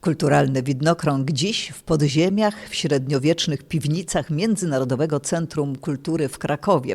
Kulturalny widnokrąg dziś w podziemiach, w średniowiecznych piwnicach Międzynarodowego Centrum Kultury w Krakowie.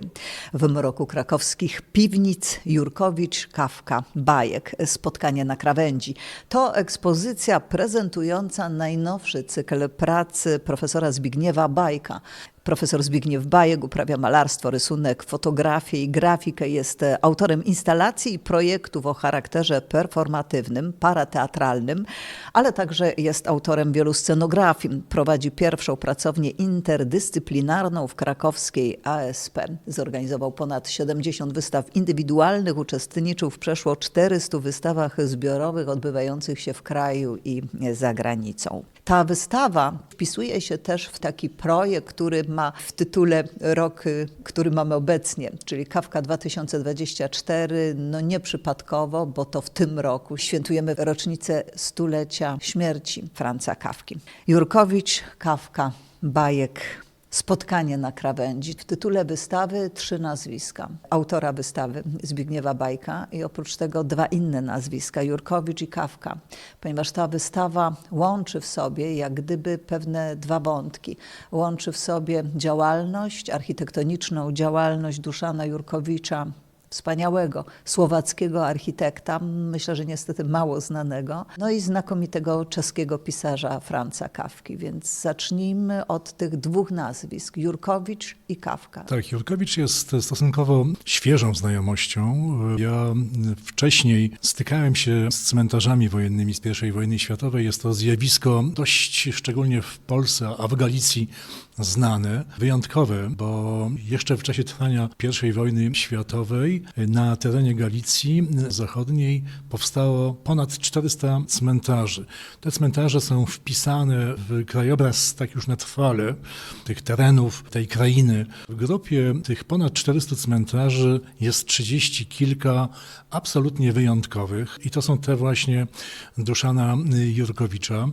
W mroku krakowskich piwnic Jurkowicz, Kawka, Bajek. Spotkanie na krawędzi. To ekspozycja prezentująca najnowszy cykl pracy profesora Zbigniewa Bajka. Profesor Zbigniew Bajek uprawia malarstwo, rysunek, fotografię i grafikę. Jest autorem instalacji i projektów o charakterze performatywnym, parateatralnym, ale także jest autorem wielu scenografii. Prowadzi pierwszą pracownię interdyscyplinarną w krakowskiej ASP. Zorganizował ponad 70 wystaw indywidualnych, uczestniczył w przeszło 400 wystawach zbiorowych odbywających się w kraju i za granicą. Ta wystawa wpisuje się też w taki projekt, który ma w tytule rok, który mamy obecnie, czyli Kawka 2024. No nieprzypadkowo, bo to w tym roku świętujemy rocznicę stulecia śmierci Franca Kawki. Jurkowicz, Kawka, Bajek, Spotkanie na krawędzi. W tytule wystawy trzy nazwiska. Autora wystawy Zbigniewa Bajka i oprócz tego dwa inne nazwiska, Jurkowicz i Kawka, ponieważ ta wystawa łączy w sobie jak gdyby pewne dwa wątki. Łączy w sobie działalność, architektoniczną działalność Duszana Jurkowicza, wspaniałego słowackiego architekta, myślę, że niestety mało znanego, no i znakomitego czeskiego pisarza Franca Kawki. Więc zacznijmy od tych dwóch nazwisk, Jurkowicz i Kawka. Tak, Jurkowicz jest stosunkowo świeżą znajomością. Ja wcześniej stykałem się z cmentarzami wojennymi z I wojny światowej. Jest to zjawisko dość szczególnie w Polsce, a w Galicji znane, wyjątkowe, bo jeszcze w czasie trwania I wojny światowej na terenie Galicji Zachodniej powstało ponad 400 cmentarzy. Te cmentarze są wpisane w krajobraz tak już na trwale tych terenów, tej krainy. W grupie tych ponad 400 cmentarzy jest 30 kilka absolutnie wyjątkowych i to są te właśnie Duszana Jurkowicza.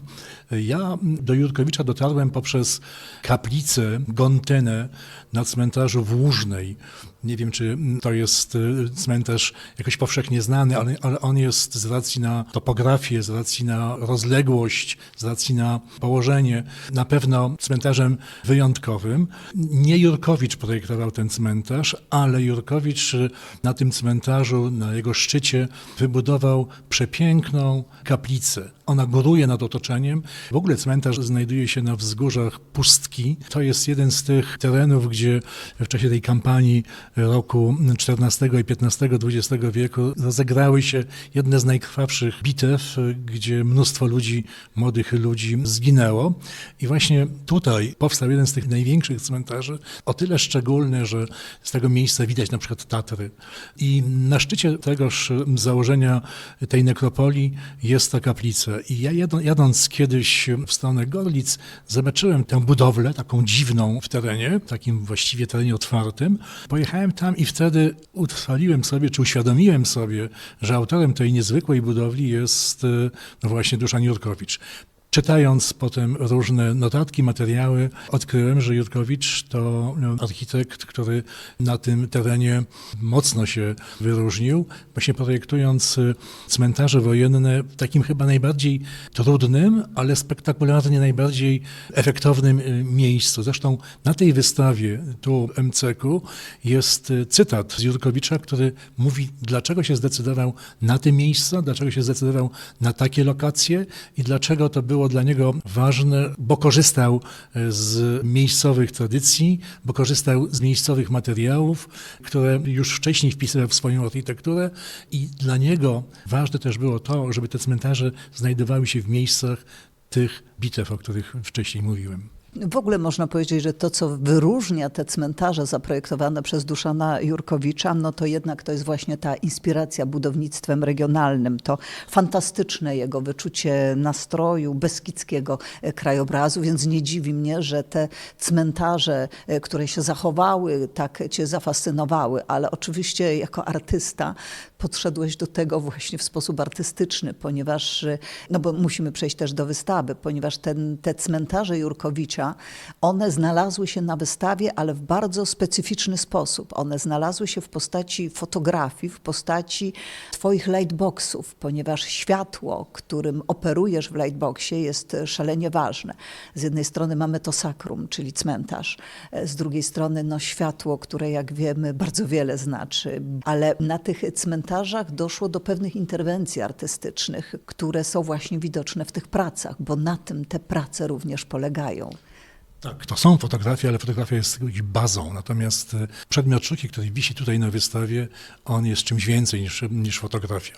Ja do Jurkowicza dotarłem poprzez kaplicę Gontenę na cmentarzu w Łużnej. Nie wiem, czy to jest cmentarz jakoś powszechnie znany, ale, ale on jest z racji na topografię, z racji na rozległość, z racji na położenie, na pewno cmentarzem wyjątkowym. Nie Jurkowicz projektował ten cmentarz, ale Jurkowicz na tym cmentarzu, na jego szczycie wybudował przepiękną kaplicę. Ona góruje nad otoczeniem. W ogóle cmentarz znajduje się na wzgórzach pustki. To jest jeden z tych terenów, gdzie w czasie tej kampanii roku XIV i XV XX wieku rozegrały się jedne z najkrwawszych bitew, gdzie mnóstwo ludzi, młodych ludzi zginęło. I właśnie tutaj powstał jeden z tych największych cmentarzy, o tyle szczególny, że z tego miejsca widać na przykład Tatry. I na szczycie tegoż założenia tej nekropolii jest ta kaplica. I ja jadąc kiedyś w stronę Gorlic, zobaczyłem tę budowlę, taką dziwną w terenie, takim właściwie terenie otwartym. Pojechałem tam i wtedy utrwaliłem sobie, czy uświadomiłem sobie, że autorem tej niezwykłej budowli jest no właśnie Duszan Jurkowicz. Czytając potem różne notatki, materiały, odkryłem, że Jurkowicz to architekt, który na tym terenie mocno się wyróżnił, właśnie projektując cmentarze wojenne w takim chyba najbardziej trudnym, ale spektakularnie najbardziej efektownym miejscu. Zresztą na tej wystawie, tu MCK-u, jest cytat z Jurkowicza, który mówi, dlaczego się zdecydował na te miejsca, dlaczego się zdecydował na takie lokacje i dlaczego to było było dla niego ważne, bo korzystał z miejscowych tradycji, bo korzystał z miejscowych materiałów, które już wcześniej wpisywał w swoją architekturę i dla niego ważne też było to, żeby te cmentarze znajdowały się w miejscach tych bitew, o których wcześniej mówiłem. W ogóle można powiedzieć, że to, co wyróżnia te cmentarze zaprojektowane przez Duszana Jurkowicza, no to jednak to jest właśnie ta inspiracja budownictwem regionalnym, to fantastyczne jego wyczucie nastroju beskidzkiego krajobrazu, więc nie dziwi mnie, że te cmentarze, które się zachowały, tak cię zafascynowały, ale oczywiście jako artysta podszedłeś do tego właśnie w sposób artystyczny, ponieważ, no bo musimy przejść też do wystawy, ponieważ ten, te cmentarze Jurkowicza One znalazły się na wystawie, ale w bardzo specyficzny sposób. One znalazły się w postaci fotografii, w postaci twoich lightboxów, ponieważ światło, którym operujesz w lightboxie jest szalenie ważne. Z jednej strony mamy to sakrum, czyli cmentarz, z drugiej strony no, światło, które jak wiemy bardzo wiele znaczy, ale na tych cmentarzach doszło do pewnych interwencji artystycznych, które są właśnie widoczne w tych pracach, bo na tym te prace również polegają. Tak, to są fotografie, ale fotografia jest jakąś bazą. Natomiast e, przedmiot sztuki, który wisi tutaj na wystawie, on jest czymś więcej niż, niż fotografia.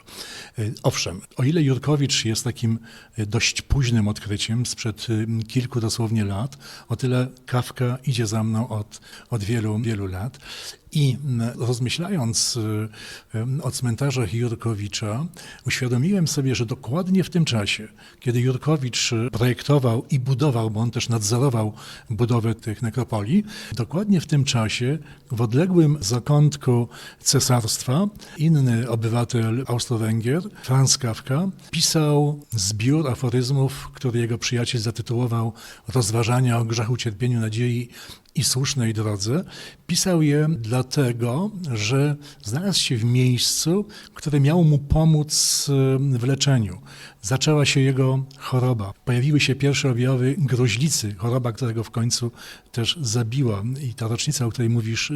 E, Owszem, o ile Jurkowicz jest takim e, dość późnym odkryciem sprzed kilku dosłownie lat, o tyle Kafka idzie za mną od, od wielu, wielu lat. I m, rozmyślając y, o cmentarzach Jurkowicza, uświadomiłem sobie, że dokładnie w tym czasie, kiedy Jurkowicz projektował i budował, bo on też nadzorował budowę tych nekropolii, dokładnie w tym czasie w odległym zakątku cesarstwa inny obywatel Austro-Węgier, Franz Kafka, pisał zbiór aforyzmów, który jego przyjaciel zatytułował Rozważania o grzechu, cierpieniu, nadziei i słusznej drodze. Pisał je dlatego, że znalazł się w miejscu, które miało mu pomóc e, w leczeniu. Zaczęła się jego choroba. Pojawiły się pierwsze objawy gruźlicy, choroba, którego w końcu też zabiła. I ta rocznica, o której mówisz, e,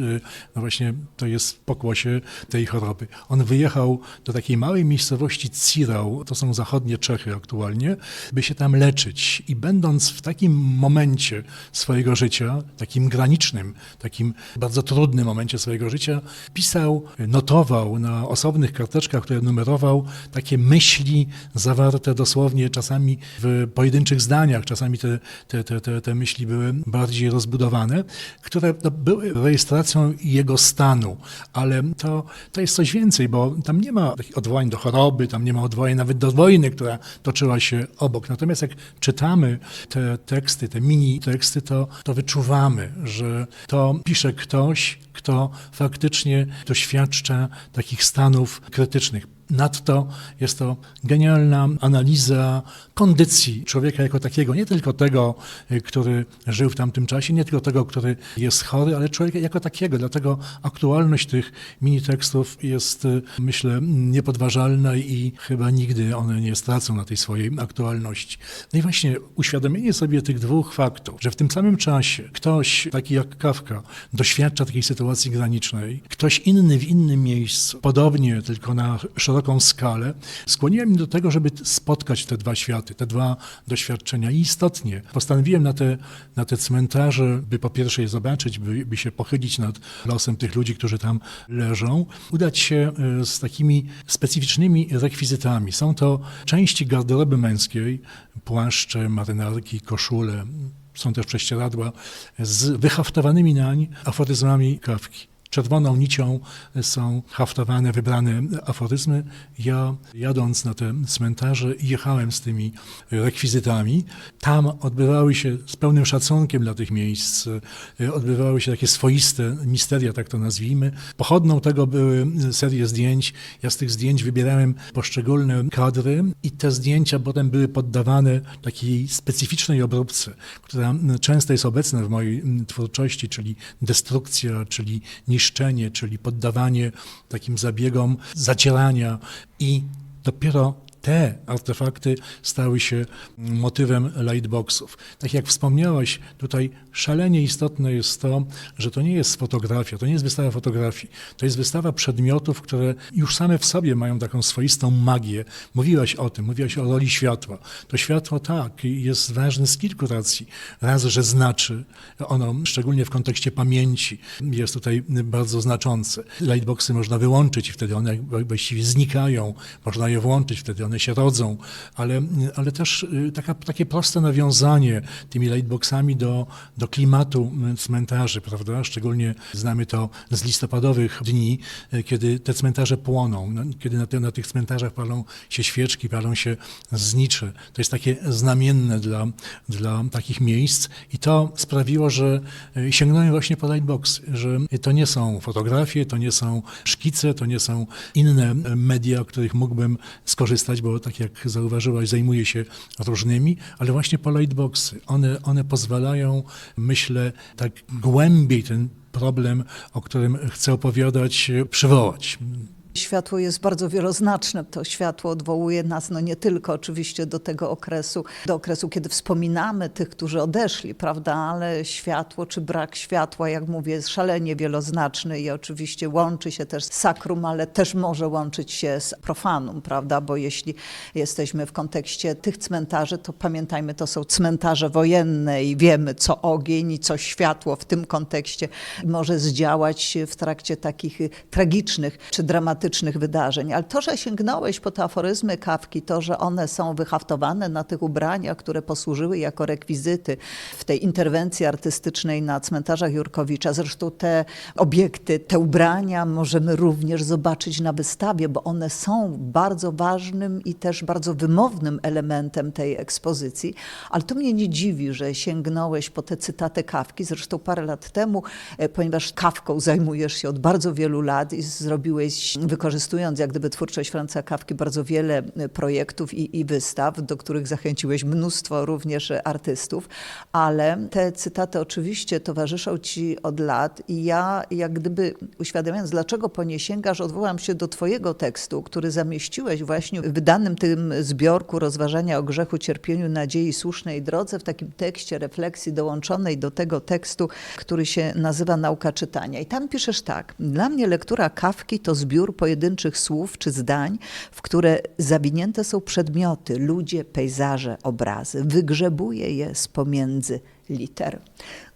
no właśnie to jest pokłosie tej choroby. On wyjechał do takiej małej miejscowości Cirał, to są zachodnie Czechy aktualnie, by się tam leczyć. I będąc w takim momencie swojego życia, takim granicznym, takim bardzo trudnym momencie swojego życia, pisał, notował na osobnych karteczkach, które numerował, takie myśli zawarte dosłownie czasami w pojedynczych zdaniach, czasami te, te, te, te, te myśli były bardziej rozbudowane, które no, były rejestracją jego stanu, ale to, to jest coś więcej, bo tam nie ma odwołań do choroby, tam nie ma odwołań nawet do wojny, która toczyła się obok. Natomiast jak czytamy te teksty, te mini teksty, to, to wyczuwamy, że to pisze ktoś, kto faktycznie doświadcza takich stanów krytycznych. Nadto jest to genialna analiza kondycji człowieka jako takiego, nie tylko tego, y, który żył w tamtym czasie, nie tylko tego, który jest chory, ale człowieka jako takiego. Dlatego aktualność tych mini tekstów jest, y, myślę, niepodważalna i chyba nigdy one nie stracą na tej swojej aktualności. No i właśnie uświadomienie sobie tych dwóch faktów, że w tym samym czasie ktoś taki jak Kafka doświadcza takiej sytuacji granicznej, ktoś inny w innym miejscu, podobnie tylko na szeroką skalę, skłoniła mnie do tego, żeby spotkać te dwa światy, te dwa doświadczenia. I istotnie postanowiłem na te, na te cmentarze, by po pierwsze je zobaczyć, by, by się pochylić nad losem tych ludzi, którzy tam leżą, udać się e, z takimi specyficznymi rekwizytami. Są to części garderoby męskiej, płaszcze, marynarki, koszule, są też prześcieradła z wyhaftowanymi nań aforyzmami kawki. Czerwoną nicią są haftowane, wybrane aforyzmy. Ja jadąc na te cmentarze jechałem z tymi rekwizytami. Tam odbywały się z pełnym szacunkiem dla tych miejsc, e, odbywały się takie swoiste misteria, tak to nazwijmy. Pochodną tego były serie zdjęć. Ja z tych zdjęć wybierałem poszczególne kadry i te zdjęcia potem były poddawane takiej specyficznej obróbce, która często jest obecna w mojej twórczości, czyli destrukcja, czyli niszczenie, czyli poddawanie takim zabiegom zacierania i dopiero te artefakty stały się motywem lightboxów. Tak jak wspomniałeś, tutaj szalenie istotne jest to, że to nie jest fotografia, to nie jest wystawa fotografii, to jest wystawa przedmiotów, które już same w sobie mają taką swoistą magię. Mówiłaś o tym, mówiłaś o roli światła. To światło tak, jest ważne z kilku racji. Raz, że znaczy ono, szczególnie w kontekście pamięci, jest tutaj bardzo znaczące. Lightboxy można wyłączyć i wtedy one właściwie znikają, można je włączyć, wtedy one się rodzą, ale, ale też y, taka, takie proste nawiązanie tymi lightboxami do, do klimatu cmentarzy, prawda? Szczególnie znamy to z listopadowych dni, y, kiedy te cmentarze płoną, no, kiedy na, te, na tych cmentarzach palą się świeczki, palą się znicze. To jest takie znamienne dla, dla takich miejsc i to sprawiło, że y, sięgnąłem właśnie po lightboxy, że to nie są fotografie, to nie są szkice, to nie są inne media, o których mógłbym skorzystać, bo tak jak zauważyłaś, zajmuję się różnymi, ale właśnie po lightboxy. One, one pozwalają, myślę, tak głębiej ten problem, o którym chcę opowiadać, przywołać. Światło jest bardzo wieloznaczne. To światło odwołuje nas no nie tylko oczywiście do tego okresu, do okresu, kiedy wspominamy tych, którzy odeszli, prawda, ale światło czy brak światła, jak mówię, jest szalenie wieloznaczny i oczywiście łączy się też z sakrum, ale też może łączyć się z profanum, prawda, bo jeśli jesteśmy w kontekście tych cmentarzy, to pamiętajmy, to są cmentarze wojenne i wiemy, co ogień i co światło w tym kontekście może zdziałać w trakcie takich tragicznych czy dramatycznych wydarzeń. Ale to, że sięgnąłeś po te aforyzmy kawki, to, że one są wyhaftowane na tych ubraniach, które posłużyły jako rekwizyty w tej interwencji artystycznej na cmentarzach Jurkowicza. Zresztą te obiekty, te ubrania możemy również zobaczyć na wystawie, bo one są bardzo ważnym i też bardzo wymownym elementem tej ekspozycji. Ale to mnie nie dziwi, że sięgnąłeś po te cytaty kawki. Zresztą parę lat temu, e, ponieważ kawką zajmujesz się od bardzo wielu lat i zrobiłeś, wykorzystując jak gdyby twórczość Franca Kawki, bardzo wiele e, projektów i, i wystaw, do których zachęciłeś mnóstwo również e, artystów, ale te cytaty oczywiście towarzyszą ci od lat i ja jak gdyby uświadamiając, dlaczego po nie sięgasz, odwołam się do twojego tekstu, który zamieściłeś właśnie w wydanym tym zbiorku rozważania o grzechu, cierpieniu, nadziei, słusznej drodze, w takim tekście refleksji dołączonej do tego tekstu, który się nazywa Nauka czytania. I tam piszesz tak. Dla mnie lektura Kawki to zbiór pojedynczych słów czy zdań, w które zawinięte są przedmioty, ludzie, pejzaże, obrazy. Wygrzebuję je z pomiędzy liter.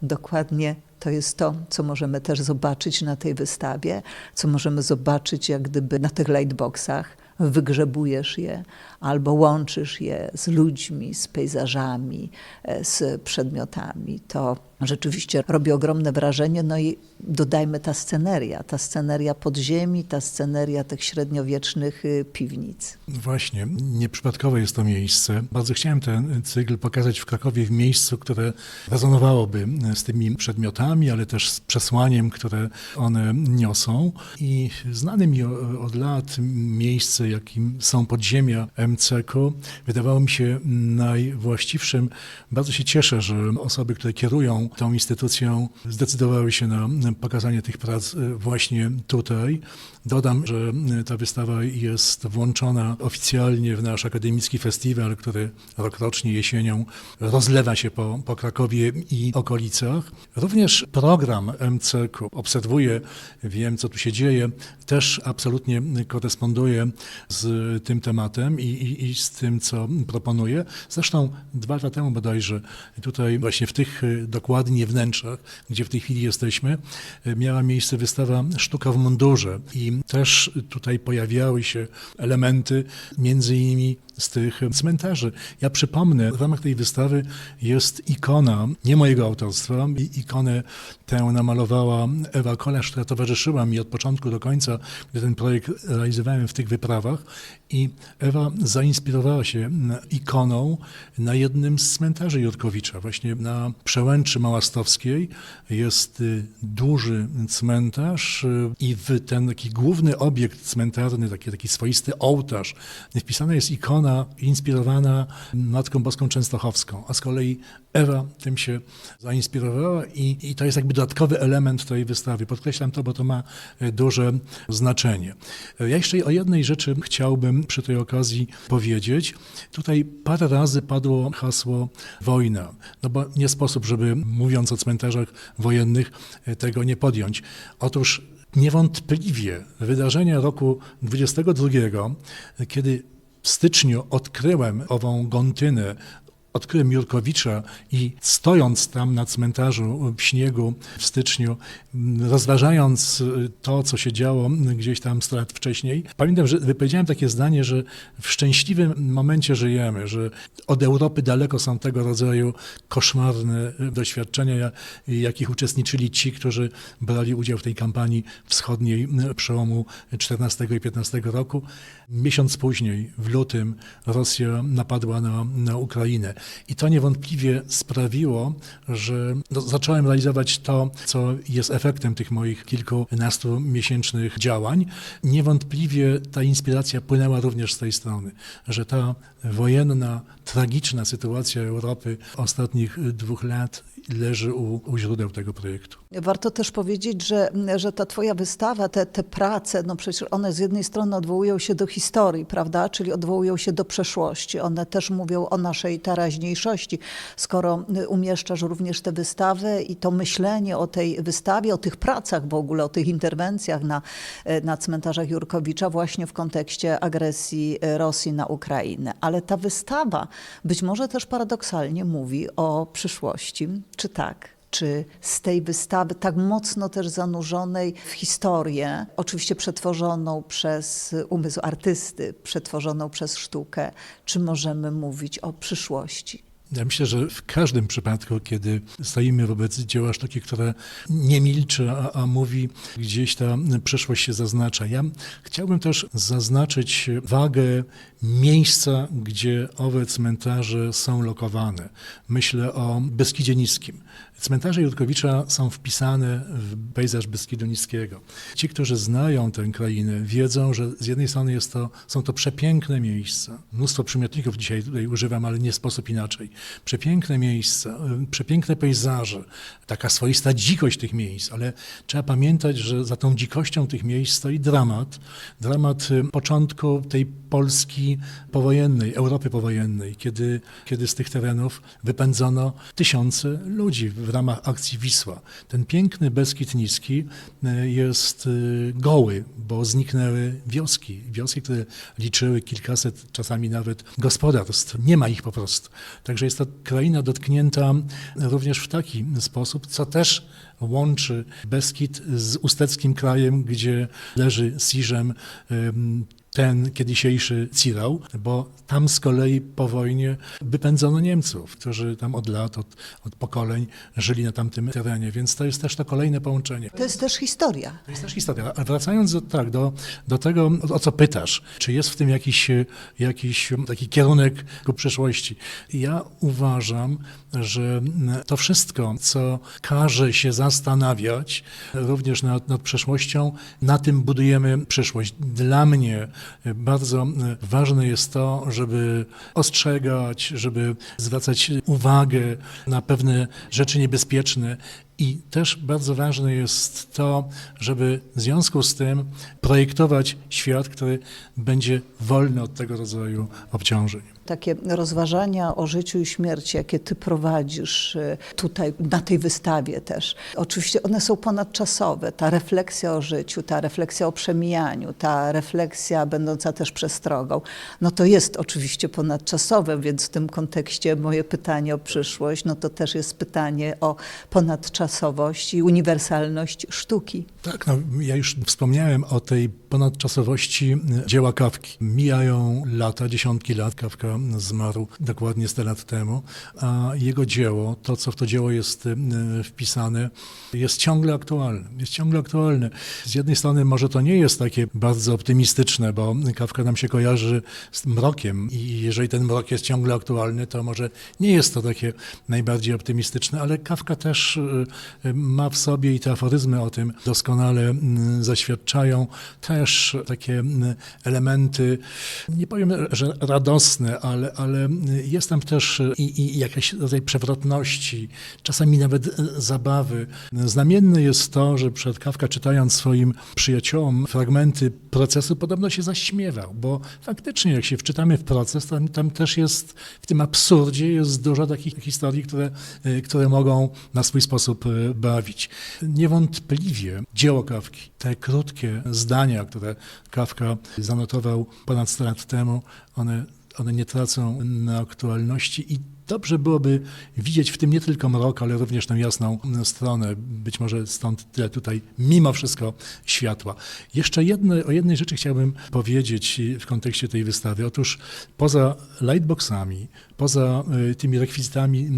Dokładnie to jest to, co możemy też zobaczyć na tej wystawie, co możemy zobaczyć jak gdyby na tych lightboxach. Wygrzebujesz je albo łączysz je z ludźmi, z pejzażami, e, z przedmiotami. To rzeczywiście robi ogromne wrażenie. No i dodajmy ta sceneria, ta sceneria podziemi, ta sceneria tych średniowiecznych y, piwnic. Właśnie, nieprzypadkowe jest to miejsce. Bardzo chciałem ten cykl pokazać w Krakowie w miejscu, które rezonowałoby z tymi przedmiotami, ale też z przesłaniem, które one niosą. I znane mi od lat miejsce, jakim są podziemia MCK-u, wydawało mi się najwłaściwszym. Bardzo się cieszę, że osoby, które kierują tą instytucją, zdecydowały się na pokazanie tych prac e, właśnie tutaj. Dodam, że e, ta wystawa jest włączona oficjalnie w nasz akademicki festiwal, który rokrocznie jesienią rozlewa się po, po Krakowie i okolicach. Również program MCK obserwuję, wiem co tu się dzieje, też absolutnie koresponduje z tym tematem i, i, i z tym, co proponuję. Zresztą dwa lata temu bodajże tutaj właśnie w tych e, dokładnie wnętrzach, gdzie w tej chwili jesteśmy, e, miała miejsce wystawa Sztuka w mundurze i też tutaj pojawiały się elementy między innymi z tych cmentarzy. Ja przypomnę, w ramach tej wystawy jest ikona, nie mojego autorstwa, i ikonę tę namalowała Ewa Kolarz, która towarzyszyła mi od początku do końca, gdy ten projekt realizowałem w tych wyprawach i Ewa zainspirowała się ikoną na jednym z cmentarzy Jurkowicza, właśnie na przełęczy Małastowskiej jest y, duży cmentarz y, i w ten taki główny obiekt cmentarny, taki, taki swoisty ołtarz, wpisana jest ikona inspirowana Matką Boską Częstochowską, a z kolei Ewa tym się zainspirowała i, i to jest jakby dodatkowy element tej wystawy. Podkreślam to, bo to ma e, duże znaczenie. E, Ja jeszcze o jednej rzeczy chciałbym przy tej okazji powiedzieć. Tutaj parę razy padło hasło wojna, no bo nie sposób, żeby mówiąc o cmentarzach wojennych e, tego nie podjąć. Otóż niewątpliwie wydarzenia roku 22, kiedy w styczniu odkryłem ową gontynę, odkryłem Jurkowicza i stojąc tam na cmentarzu w śniegu w styczniu, m, rozważając y, to, co się działo gdzieś tam 100 lat wcześniej, pamiętam, że wypowiedziałem takie zdanie, że w szczęśliwym momencie żyjemy, że od Europy daleko są tego rodzaju koszmarne y, doświadczenia, ja- jakich uczestniczyli ci, którzy brali udział w tej kampanii wschodniej przełomu 14 i 15 roku. Miesiąc później, w lutym, Rosja napadła na, na Ukrainę. I to niewątpliwie sprawiło, że no, zacząłem realizować to, co jest efektem tych moich kilkunastu miesięcznych działań. Niewątpliwie ta inspiracja płynęła również z tej strony, że ta wojenna, tragiczna sytuacja Europy ostatnich dwóch lat leży u, u źródeł tego projektu. Warto też powiedzieć, że, że ta twoja wystawa, te, te prace, no przecież one z jednej strony odwołują się do historii, prawda, czyli odwołują się do przeszłości. One też mówią o naszej teraźniejszości. Skoro umieszczasz również tę wystawę i to myślenie o tej wystawie, o tych pracach w ogóle, o tych interwencjach na, na cmentarzach Jurkowicza właśnie w kontekście agresji Rosji na Ukrainę. Ale ta wystawa być może też paradoksalnie mówi o przyszłości. Czy tak? Czy z tej wystawy, tak mocno też zanurzonej w historię, oczywiście przetworzoną przez umysł artysty, przetworzoną przez sztukę, czy możemy mówić o przyszłości? Ja myślę, że w każdym przypadku, kiedy stoimy wobec dzieła sztuki, które nie milczy, a, a, mówi, gdzieś ta przeszłość się zaznacza. Ja chciałbym też zaznaczyć wagę miejsca, gdzie owe cmentarze są lokowane. Myślę o Beskidzie Niskim. Cmentarze Jurkowicza są wpisane w pejzaż Beskidu Niskiego. Ci, którzy znają tę krainę, wiedzą, że z jednej strony jest to, są to przepiękne miejsca. Mnóstwo przymiotników dzisiaj tutaj używam, ale nie sposób inaczej. Przepiękne miejsca, przepiękne pejzaże, taka swoista dzikość tych miejsc, ale trzeba pamiętać, że za tą dzikością tych miejsc stoi dramat. Dramat początku tej Polski powojennej, Europy powojennej, kiedy, kiedy z tych terenów wypędzono tysiące ludzi w ramach akcji Wisła. Ten piękny Beskid Niski jest goły, bo zniknęły wioski. Wioski, które liczyły kilkaset, czasami nawet gospodarstw. Nie ma ich po prostu. Także jest to kraina dotknięta również w taki sposób, co też łączy Beskid z usteckim krajem, gdzie leży Siżem, ten kiedysiejszy Cirał, bo tam z kolei po wojnie wypędzono Niemców, którzy tam od lat, od, od, pokoleń żyli na tamtym terenie, więc to jest też to kolejne połączenie. To jest też historia. To jest też historia. A wracając do, tak, do, do tego, o, o co pytasz, czy jest w tym jakiś, jakiś taki kierunek ku przyszłości? Ja uważam, że to wszystko, co każe się zastanawiać również nad, nad przyszłością, na tym budujemy przyszłość. Dla mnie bardzo ważne jest to, żeby ostrzegać, żeby zwracać uwagę na pewne rzeczy niebezpieczne. I też bardzo ważne jest to, żeby w związku z tym projektować świat, który będzie wolny od tego rodzaju obciążeń. Takie rozważania o życiu i śmierci, jakie ty prowadzisz tutaj na tej wystawie też, oczywiście one są ponadczasowe. Ta refleksja o życiu, ta refleksja o przemijaniu, ta refleksja będąca też przestrogą, no to jest oczywiście ponadczasowe, więc w tym kontekście moje pytanie o przyszłość, no to też jest pytanie o ponadczasowość i uniwersalność sztuki. Tak, no, ja już wspomniałem o tej ponadczasowości dzieła Kawki. Mijają lata, dziesiątki lat, Kawka zmarł dokładnie 100 lat temu, a jego dzieło, to co w to dzieło jest wpisane, jest ciągle aktualne. Jest ciągle aktualne. Z jednej strony może to nie jest takie bardzo optymistyczne, bo Kawka nam się kojarzy z mrokiem i jeżeli ten mrok jest ciągle aktualny, to może nie jest to takie najbardziej optymistyczne, ale Kawka też ma w sobie i te aforyzmy o tym doskonale zaświadczają, też takie elementy, nie powiem, że radosne, ale, ale jest tam też i, i jakaś rodzaj przewrotności, czasami nawet zabawy. Znamienne jest to, że przed Kawka czytając swoim przyjaciołom fragmenty procesu podobno się zaśmiewał, bo faktycznie jak się wczytamy w proces, tam, tam też jest, w tym absurdzie jest dużo takich historii, które, które mogą na swój sposób bawić. Niewątpliwie dzieło Kawki, te krótkie zdania, które Kawka zanotował ponad 100 lat temu, one, one nie tracą na aktualności i dobrze byłoby widzieć w tym nie tylko mrok, ale również tę jasną stronę. Być może stąd tyle tutaj mimo wszystko światła. Jeszcze o jednej rzeczy chciałbym powiedzieć w kontekście tej wystawy. Otóż poza lightboxami, poza tymi rekwizytami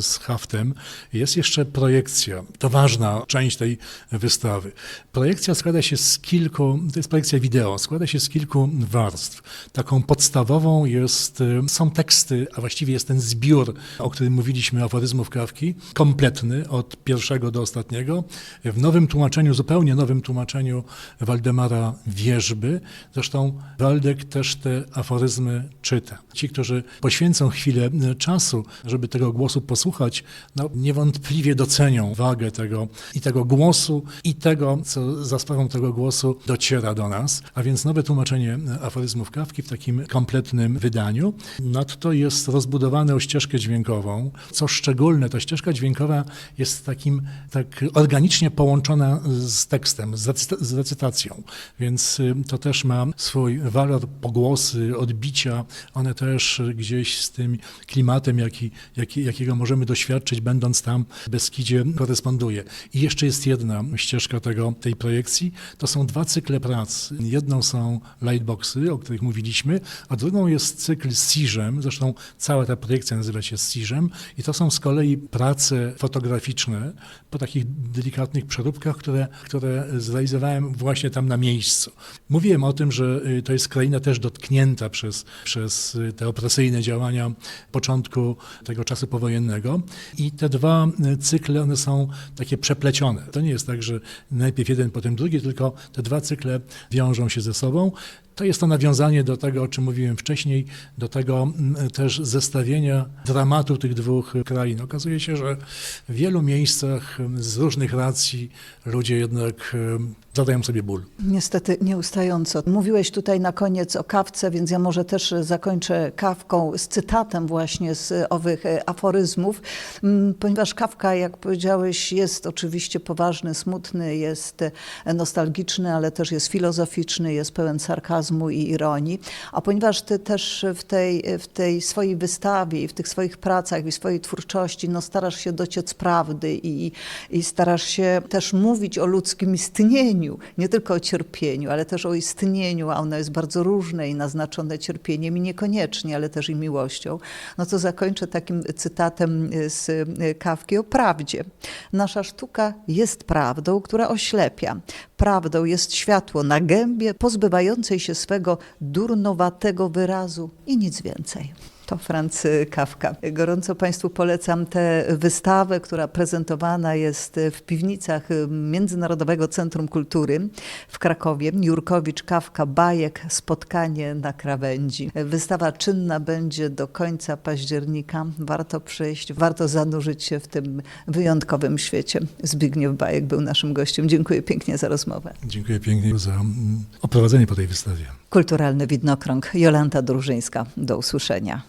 z haftem jest jeszcze projekcja. To ważna część tej wystawy. Projekcja składa się z kilku, to jest projekcja wideo, składa się z kilku warstw. Taką podstawową jest, są teksty, a właściwie jest ten zbiór, o którym mówiliśmy, aforyzmów Kawki, kompletny od pierwszego do ostatniego, w nowym tłumaczeniu, zupełnie nowym tłumaczeniu Waldemara Wierzby. Zresztą Waldek też te aforyzmy czyta. Ci, którzy poświęcą chwilę e, czasu, żeby tego głosu posłuchać, no, niewątpliwie docenią wagę tego i tego głosu, i tego, co za sprawą tego głosu dociera do nas. A więc nowe tłumaczenie e, aforyzmów Kawki w takim kompletnym wydaniu. Nadto jest rozbudowane o ścieżkę dźwiękową. Co szczególne, ta ścieżka dźwiękowa jest takim, tak organicznie połączona z tekstem, z, recyta- z recytacją. Więc y, to też ma swój walor, pogłosy, odbicia. One też gdzieś z tym klimatem, jaki, jaki, jakiego możemy doświadczyć, będąc tam w Beskidzie, koresponduje. I jeszcze jest jedna ścieżka tego, tej projekcji. To są dwa cykle prac. Jedną są lightboxy, o których mówiliśmy, a drugą jest cykl z Siżem. Zresztą cała ta projekcja nazywa się Siżem. I to są z kolei prace fotograficzne po takich delikatnych przeróbkach, które, które zrealizowałem właśnie tam na miejscu. Mówiłem o tym, że y, to jest kraina też dotknięta przez, przez y, te opresyjne działania początku tego czasu powojennego i te dwa y, cykle, one są takie przeplecione. To nie jest tak, że najpierw jeden, potem drugi, tylko te dwa cykle wiążą się ze sobą. To jest to nawiązanie do tego, o czym mówiłem wcześniej, do tego mm, też zestawienia dramatu tych dwóch krain. Okazuje się, że w wielu miejscach mm, z różnych racji ludzie jednak mm, zadają sobie ból. Niestety nieustająco. Mówiłeś tutaj na koniec o kawce, więc ja może też zakończę kawką z cytatem właśnie z owych aforyzmów, Mm, ponieważ kawka, jak powiedziałeś, jest oczywiście poważny, smutny, jest nostalgiczny, ale też jest filozoficzny, jest pełen sarkazmu i ironii. A ponieważ ty też w tej, w tej swojej wystawie i w tych swoich pracach i swojej twórczości no, starasz się dociec prawdy i, i starasz się też mówić o ludzkim istnieniu, nie tylko o cierpieniu, ale też o istnieniu, a ono jest bardzo różne i naznaczone cierpieniem i niekoniecznie, ale też i miłością, no to zakończę takim cytatem z y, Kawki o prawdzie. Nasza sztuka jest prawdą, która oślepia. Prawdą jest światło na gębie, pozbywającej się swego durnowatego wyrazu i nic więcej. To Franz Kawka. Gorąco Państwu polecam tę wystawę, która prezentowana jest w piwnicach Międzynarodowego Centrum Kultury w Krakowie. Jurkowicz, Kawka, Bajek, spotkanie na krawędzi. Wystawa czynna będzie do końca października. Warto przyjść, warto zanurzyć się w tym wyjątkowym świecie. Zbigniew Bajek był naszym gościem. Dziękuję pięknie za rozmowę. Dziękuję pięknie za mm, oprowadzenie po tej wystawie. Kulturalny Widnokrąg. Jolanta Drużyńska. Do usłyszenia.